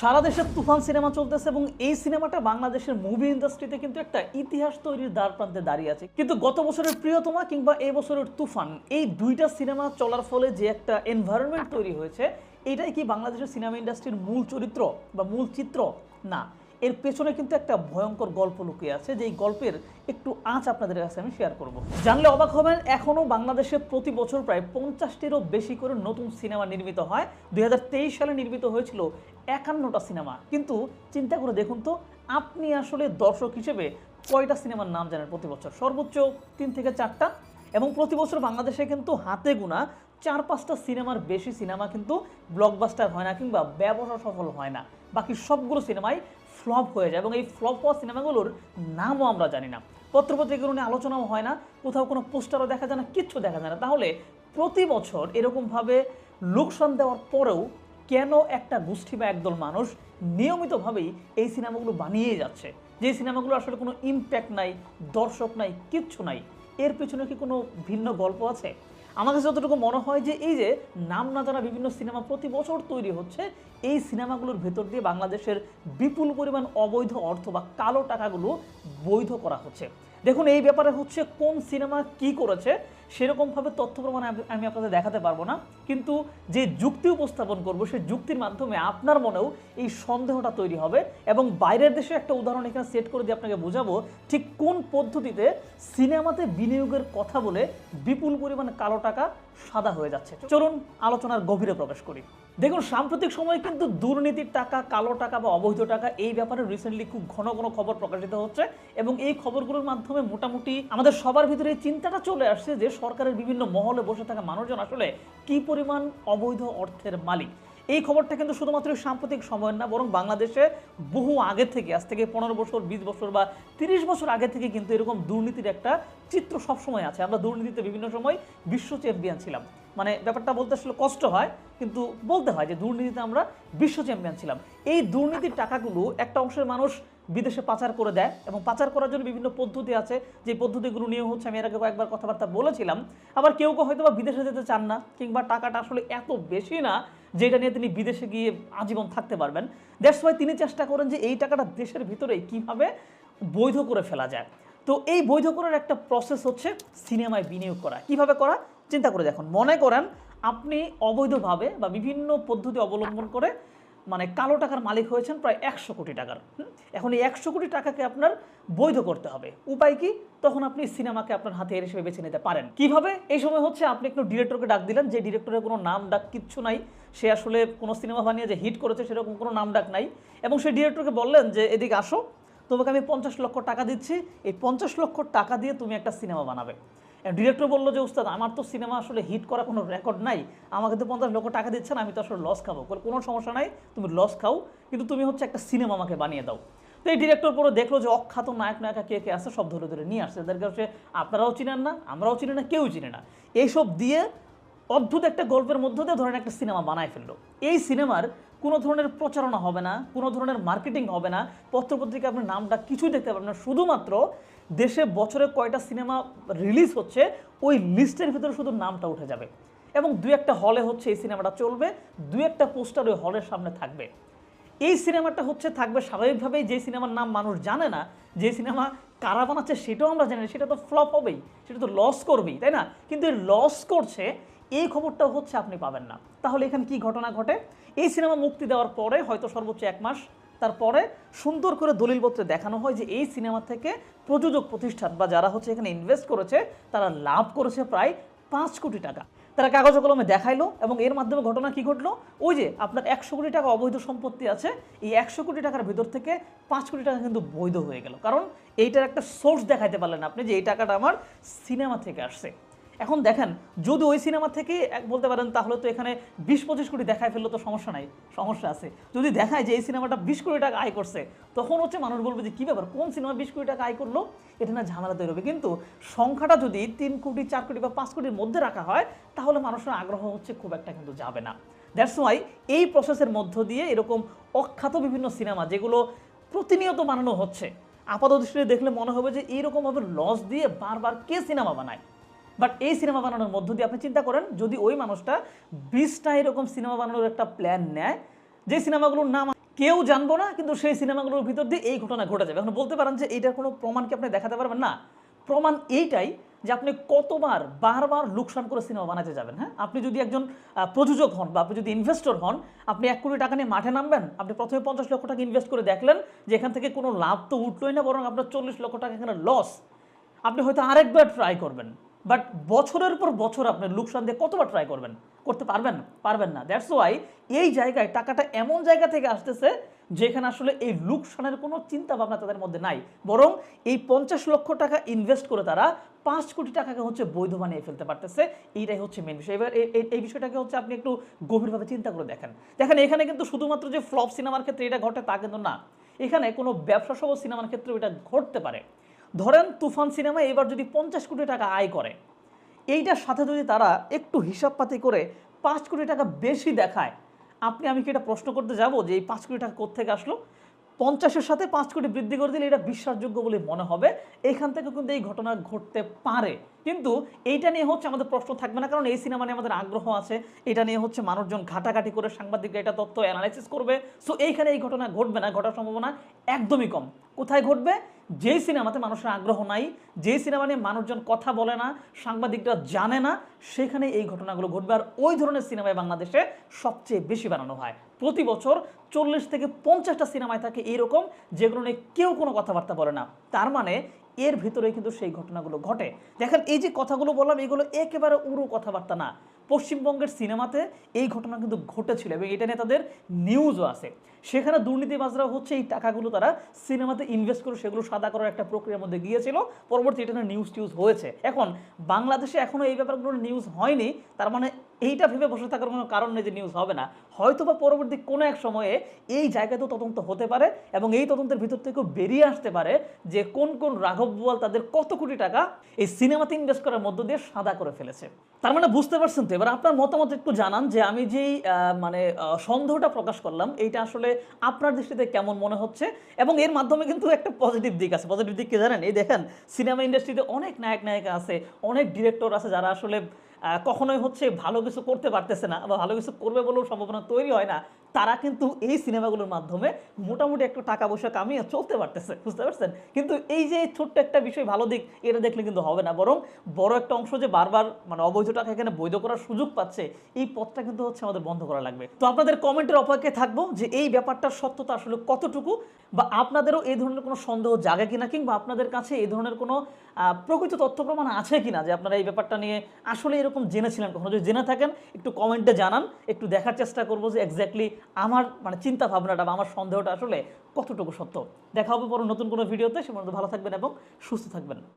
সারা দেশে তুফান সিনেমা চলতেছে এবং এই সিনেমাটা বাংলাদেশের মুভি ইন্ডাস্ট্রিতে কিন্তু একটা ইতিহাস তৈরির দ্বার প্রান্তে দাঁড়িয়ে আছে। কিন্তু গত বছরের প্রিয়তমা কিংবা এই বছরের তুফান, এই দুইটা সিনেমা চলার ফলে যে একটা এনভায়রনমেন্ট তৈরি হয়েছে, এটাই কি বাংলাদেশের সিনেমা ইন্ডাস্ট্রির মূল চরিত্র বা মূল চিত্র? না। এর পেছনে কিন্তু একটা ভয়ঙ্কর গল্প লুকিয়ে আছে, যেই গল্পের একটু আঁচ আপনাদের কাছে আমি শেয়ার করব। জানলে অবাক হবেন এখনও বাংলাদেশে প্রতি বছর প্রায় পঞ্চাশটিরও বেশি করে নতুন সিনেমা নির্মিত হয়। দুই সালে নির্মিত হয়েছিল একান্নটা সিনেমা। কিন্তু চিন্তা করে দেখুন তো, আপনি আসলে দর্শক হিসেবে কয়টা সিনেমার নাম জানেন প্রতি বছর? সর্বোচ্চ তিন থেকে চারটা। এবং প্রতি বছর বাংলাদেশে কিন্তু হাতে গোনা চার পাঁচটা সিনেমার বেশি সিনেমা কিন্তু ব্লকবাস্টার হয় না কিংবা ব্যবসা সফল হয় না। বাকি সবগুলো সিনেমাই ফ্লপ হয়ে যায় এবং এই ফ্লপ হওয়া সিনেমাগুলোর নামও আমরা জানি না। পত্রপত্রিকাগুলো নিয়ে আলোচনাও হয় না, কোথাও কোনো পোস্টারও দেখা যায় না, কিচ্ছু দেখা যায় না। তাহলে প্রতি বছর এরকমভাবে লোকসান দেওয়ার পরেও কেন একটা গোষ্ঠী বা একদল মানুষ নিয়মিতভাবেই এই সিনেমাগুলো বানিয়ে যাচ্ছে? যে সিনেমাগুলো আসলে কোনো ইমপ্যাক্ট নাই, দর্শক নাই, কিচ্ছু নাই, এর পেছনে কি কোনো ভিন্ন গল্প আছে? আমার কাছে যতটুকু মনে হয় যে এই যে নাম না জানা বিভিন্ন সিনেমা প্রতি বছর তৈরি হচ্ছে, এই সিনেমাগুলোর ভেতর দিয়ে বাংলাদেশের বিপুল পরিমাণ অবৈধ অর্থ বা কালো টাকাগুলো বৈধ করা হচ্ছে। দেখুন, এই ব্যাপারে হচ্ছে কোন সিনেমা কি করেছে, সেরকমভাবে তথ্য প্রমাণ আমি- আপনাদের দেখাতে পারব না। কিন্তু যে যুক্তি উপস্থাপন করব, সেই যুক্তির মাধ্যমে আপনার মনেও এই সন্দেহটা তৈরি হবে এবং বাইরের দেশে একটা উদাহরণ এখানে সেট করে দিয়ে আপনাকে বোঝাবো, ঠিক কোন পদ্ধতিতে সিনেমাতে বিনিয়োগের কথা বলে বিপুল পরিমাণে কালো টাকা সাদা হয়ে যাচ্ছে। চলুন, আলোচনার গভীরে প্রবেশ করি। দেখুন, সাম্প্রতিক সময়ে কিন্তু দুর্নীতির টাকা, কালো টাকা বা অবৈধ টাকা এই ব্যাপারে রিসেন্টলি খুব ঘন ঘন খবর প্রকাশিত হচ্ছে এবং এই খবরগুলোর মাধ্যমে মোটামুটি আমাদের সবার ভিতরে এই চিন্তাটা চলে আসছে যে সরকারের বিভিন্ন মহলে বসে থাকা মানুষজন আসলে কি পরিমাণ অবৈধ অর্থের মালিক? এই খবরটা কিন্তু শুধুমাত্র সাম্প্রতিক সময়ের না, বরং বাংলাদেশে বহু আগে থেকে, আজ থেকে পনেরো বছর, বিশ বছর বা তিরিশ বছর আগে থেকে কিন্তু এরকম দুর্নীতির একটা চিত্র সবসময় আছে। আমরা দুর্নীতিতে বিভিন্ন সময় বিশ্ব চ্যাম্পিয়ন ছিলাম। মানে ব্যাপারটা বলতে আসলে কষ্ট হয়, কিন্তু বলতে হয় যে দুর্নীতিতে আমরা বিশ্ব চ্যাম্পিয়ন ছিলাম। এই দুর্নীতির টাকাগুলো একটা অংশের মানুষ বিদেশে পাচার করে দেয় এবং পাচার করার জন্য বিভিন্ন পদ্ধতি আছে। যে পদ্ধতিগুলো নিয়ে হচ্ছে আমি এর আগে কয়েকবার কথাবার্তা বলেছিলাম। আবার কেউ কেউ হয়তো বা বিদেশে যেতে চান না কিংবা টাকাটা আসলে এত বেশি না যেটা নিয়ে তিনি বিদেশে গিয়ে আজীবন থাকতে পারবেন। দ্যাটস ওয়াই তিনি চেষ্টা করেন যে এই টাকাটা দেশের ভিতরে কীভাবে বৈধ করে ফেলা যায়। তো এই বৈধ করার একটা প্রসেস হচ্ছে সিনেমায় বিনিয়োগ করা। কীভাবে করা? চিন্তা করে দেখুন। মনে করেন আপনি অবৈধভাবে বা বিভিন্ন পদ্ধতি অবলম্বন করে মানে কালো টাকার মালিক হয়েছেন প্রায় একশো কোটি টাকার? এখন এই একশো কোটি টাকাকে আপনার বৈধ করতে হবে। উপায় কি? তখন আপনি সিনেমাকে আপনার হাতে হিসেবে বেছে নিতে পারেন। কীভাবে? এই সময় হচ্ছে আপনি একটু ডিরেক্টরকে ডাক দিলেন যে ডিরেক্টরের কোনো নাম ডাক কিচ্ছু নাই। সে আসলে কোনো সিনেমা বানিয়ে যে হিট করেছে সেরকম কোনো নাম ডাক নাই। এবং সেই ডিরেক্টরকে বললেন যে, এদিকে আসো। তোমাকে আমি পঞ্চাশ লক্ষ টাকা দিচ্ছি। এই পঞ্চাশ লক্ষ টাকা দিয়ে তুমি একটা সিনেমা বানাবে। ডিরেক্টর বলল যে, উস্তাদ, আমার তো সিনেমা আসলে হিট করা কোনো রেকর্ড নাই। আমাকে তো পঞ্চাশ লক্ষ টাকা দিচ্ছেন, আমি তো আসলে লস খাব। কোনো সমস্যা নাই, তুমি লস খাও, কিন্তু তুমি হচ্ছে একটা সিনেমা আমাকে বানিয়ে দাও। তো এই ডিরেক্টর পরে দেখল যে, অখ্যাত নায়ক, নায়িকা কে কে আছে, সব ধরে ধরে নিয়ে আসছে। এদেরকে হচ্ছে আপনারাও চিনেন না, আমরাও চিনি না কেউ চিনে না। এইসব দিয়ে অদ্ভুত একটা গল্পের মধ্য দিয়ে ধরেন একটা সিনেমা বানায় ফেলল। এই সিনেমার কোনো ধরনের প্রচারণা হবে না, কোনো ধরনের মার্কেটিং হবে না। পত্রপত্রিকা আপনার নামটা কিছুই দেখতে পাবেন না। শুধুমাত্র দেশে বছরে কয়টা সিনেমা রিলিজ হচ্ছে, ওই লিস্টের ভিতরে শুধু নামটা উঠে যাবে। এবং দু একটা হলে হচ্ছে এই সিনেমাটা চলবে দু একটা পোস্টার ওই হলের সামনে থাকবে। এই সিনেমাটা হচ্ছে, থাকবে স্বাভাবিকভাবেই যে সিনেমার নাম মানুষ জানে না, যে সিনেমা কারা বানাচ্ছে সেটাও আমরা জানি সেটা তো ফ্লপ হবেই, সেটা তো লস করবেই, তাই না? কিন্তু লস করছে, এই খবরটাও হচ্ছে আপনি পাবেন না। তাহলে এখানে কি ঘটনা ঘটে? এই সিনেমা মুক্তি দেওয়ার পরে হয়তো সর্বোচ্চ এক মাস, তারপরে সুন্দর করে দলিলপত্রে দেখানো হয় যে এই সিনেমা থেকে প্রযোজক প্রতিষ্ঠান বা যারা হচ্ছে এখানে ইনভেস্ট করেছে, তারা লাভ করেছে প্রায় পাঁচ কোটি টাকা। তারা কাগজ কলমে দেখাইলো এবং এর মাধ্যমে ঘটনা কি ঘটলো? ওই যে আপনার একশো কোটি টাকা অবৈধ সম্পত্তি আছে, এই একশো কোটি টাকার ভিতর থেকে পাঁচ কোটি টাকা কিন্তু বৈধ হয়ে গেল। কারণ এইটার একটা সোর্স দেখাইতে পারলেন আপনি যে এই টাকাটা আমার সিনেমা থেকে আসছে। এখন দেখেন, যদি ওই সিনেমা থেকে, এক বলতে পারেন তাহলে তো এখানে বিশ পঁচিশ কোটি দেখায় ফেললে তো সমস্যা নাই, সমস্যা আছে। যদি দেখায় যে এই সিনেমাটা বিশ কোটি টাকা আয় করছে, তখন হচ্ছে মানুষ বলবে যে, কী ব্যাপার, কোন সিনেমা বিশ কোটি টাকা আয় করল? এটা না ঝামেলা তৈরি হবে। কিন্তু সংখ্যাটা যদি তিন কোটি, চার কোটি বা পাঁচ কোটির মধ্যে রাখা হয়, তাহলে মানুষের আগ্রহ হচ্ছে খুব একটা কিন্তু যাবে না। দ্যাটস ওয়াই এই প্রসেসের মধ্য দিয়ে এরকম অখ্যাত বিভিন্ন সিনেমা, যেগুলো প্রতিনিয়ত বানানো হচ্ছে আপাত দৃষ্টিতে দেখলে মনে হবে যে, এইরকমভাবে লস দিয়ে বারবার কে সিনেমা বানায়? বাট এই সিনেমা বানানোর মধ্য দিয়ে আপনি চিন্তা করেন, যদি ওই মানুষটা বিশটা এরকম সিনেমা বানানোর একটা প্ল্যান নেয়, যে সিনেমাগুলোর নাম কেউ জানব না, কিন্তু সেই সিনেমাগুলোর ভিতর দিয়ে এই ঘটনা ঘটে যাবে। এখন বলতে পারেন যে এইটার কোনো প্রমাণ কি আপনি দেখাতে পারবেন? না। প্রমাণ এইটাই যে আপনি কতবার, বারবার লোকসান করে সিনেমা বানাতে যাবেন হ্যাঁ? আপনি যদি একজন প্রযোজক হন বা আপনি যদি ইনভেস্টর হন, আপনি এক কোটি টাকা নিয়ে মাঠে নামবেন, আপনি প্রথমে পঞ্চাশ লক্ষ টাকা ইনভেস্ট করে দেখলেন যে এখান থেকে কোনো লাভ তো উঠলোই না, বরং আপনার চল্লিশ লক্ষ টাকা এখানে লস আপনি হয়তো আরেকবার ট্রাই করবেন। বাট বছরের পর বছর আপনি লোকসান দিয়ে কতবার ট্রাই করবেন? করতে পারবেন পারবেন না। দ্যাটস ওয়াই এই জায়গায় টাকাটা এমন জায়গা থেকে আসতেছে যেখানে আসলে এই লোকসানের কোনো চিন্তা ভাবনা তাদের মধ্যে নাই। বরং এই পঞ্চাশ লক্ষ টাকা ইনভেস্ট করে তারা পাঁচ কোটি টাকাকে হচ্ছে বৈধ বানিয়ে ফেলতে পারতেছে। এইটাই হচ্ছে মেন বিষয়। এবার এই- বিষয়টাকে হচ্ছে আপনি একটু গভীরভাবে চিন্তা করে দেখেন। দেখেন, এখানে কিন্তু শুধুমাত্র যে ফ্লপ সিনেমার ক্ষেত্রে এটা ঘটে তা কিন্তু না। এখানে কোনো ব্যবসা সহ সিনেমার ক্ষেত্রেও এটা ঘটতে পারে। ধরেন তুফান সিনেমা এবার যদি পঞ্চাশ কোটি টাকা আয় করে, এইটার সাথে যদি তারা একটু হিসাবপাতি করে পাঁচ কোটি টাকা বেশি দেখায়, আপনি, আমি কি এটা প্রশ্ন করতে যাব যে এই পাঁচ কোটি টাকা কোথেকে আসলো? পঞ্চাশের সাথে পাঁচ কোটি বৃদ্ধি করে দিলে এটা বিশ্বাসযোগ্য বলে মনে হবে। এখান থেকে কিন্তু এই ঘটনা ঘটতে পারে। কিন্তু এইটা নিয়ে হচ্ছে আমাদের প্রশ্ন থাকবে না, কারণ এই সিনেমা নিয়ে আমাদের আগ্রহ আছে। এটা নিয়ে হচ্ছে মানুষজন ঘাটাঘাটি করে সাংবাদিকরা এটা তথ্য অ্যানালাইসিস করবে। সো এইখানে এই ঘটনা ঘটবে না, ঘটার সম্ভাবনা একদমই কম। কোথায় ঘটবে? যেই সিনেমাতে মানুষের আগ্রহ নাই যেই সিনেমা নিয়ে মানুষজন কথা বলে না, সাংবাদিকরা জানে না, সেখানে এই ঘটনাগুলো ঘটবে। আর ওই ধরনের সিনেমায় বাংলাদেশে সবচেয়ে বেশি বানানো হয়। প্রতি বছর চল্লিশ থেকে পঞ্চাশটা সিনেমায় থাকে এইরকম, যেগুলো নিয়ে কেউ কোনো কথাবার্তা বলে না। তার মানে এর ভিতরে কিন্তু সেই ঘটনাগুলো ঘটে। দেখেন, এই যে কথাগুলো বললাম, এগুলো একেবারে উড়ো কথাবার্তা না। পশ্চিমবঙ্গের সিনেমাতে এই ঘটনা কিন্তু ঘটেছিল এবং এটা নিয়ে তাদের নিউজও আছে। সেখানে দুর্নীতিবাজরা হচ্ছে এই টাকাগুলো তারা সিনেমাতে ইনভেস্ট করে সেগুলো সাদা করার একটা প্রক্রিয়ার মধ্যে গিয়েছিল। পরবর্তী এটা নিয়ে নিউজ টিউজ হয়েছে। এখন, বাংলাদেশে এখনও এই ব্যাপারগুলো নিউজ হয়নি। তার মানে এইটা ভেবে বসে থাকার কোনো কারণ নেই যে নিউজ হবে না। হয়তো বা পরবর্তী কোনো এক সময়ে এই জায়গাতেও তদন্ত হতে পারে এবং এই তদন্তের ভিতর থেকেও বেরিয়ে আসতে পারে যে কোন কোন রাঘব বোয়াল তাদের কত কোটি টাকা এই সিনেমাতে ইনভেস্ট করার মধ্য দিয়ে সাদা করে ফেলেছে। তার মানে বুঝতে পারছেন তো? এবার আপনার মতামত একটু জানান যে আমি যেই মানে সন্দেহটা প্রকাশ করলাম, এইটা আসলে আপনার দৃষ্টিতে কেমন মনে হচ্ছে? এবং এর মাধ্যমে কিন্তু একটা পজিটিভ দিক আছে। পজিটিভ দিক কি জানেন? এই দেখেন সিনেমা ইন্ডাস্ট্রিতে অনেক নায়ক নায়িকা আছে, অনেক ডিরেক্টর আছে যারা আসলে কখনোই হচ্ছে ভালো কিছু করতে পারতেছে না বা ভালো কিছু করবে বলেও সম্ভাবনা তৈরি হয় না। তারা কিন্তু এই সিনেমাগুলোর মাধ্যমে মোটামুটি একটু টাকা পয়সা কামিয়ে চলতে পারতেছে, বুঝতে পারছেন? কিন্তু এই যে ছোট্ট একটা বিষয়, ভালো দিক, এটা দেখলে কিন্তু হবে না। বরং বড় একটা অংশ যে বারবার মানে অবৈধ টাকা এখানে বৈধ করার সুযোগ পাচ্ছে, এই পথটা কিন্তু হচ্ছে আমাদের বন্ধ করা লাগবে। তো আপনাদের কমেন্টের অপেক্ষায় থাকব যে এই ব্যাপারটার সত্যতা আসলে কতটুকু বা আপনাদেরও এই ধরনের কোনো সন্দেহ জাগে কিনা কিংবা আপনাদের কাছে এই ধরনের কোনো প্রকৃত তথ্য প্রমাণ আছে কিনা যে আপনারা এই ব্যাপারটা নিয়ে আসলে এরকম জেনেছিলেন কখনো? যদি জেনে থাকেন, একটু কমেন্টে জানান, একটু দেখার চেষ্টা করব যে এক্স্যাক্টলি আমার মানে চিন্তা ভাবনাটা বা আমার সন্দেহটা আসলে কতটুকু সত্য? দেখা হবে পরে নতুন কোনো ভিডিওতে, সে পর্যন্ত ভালো থাকবেন এবং সুস্থ থাকবেন।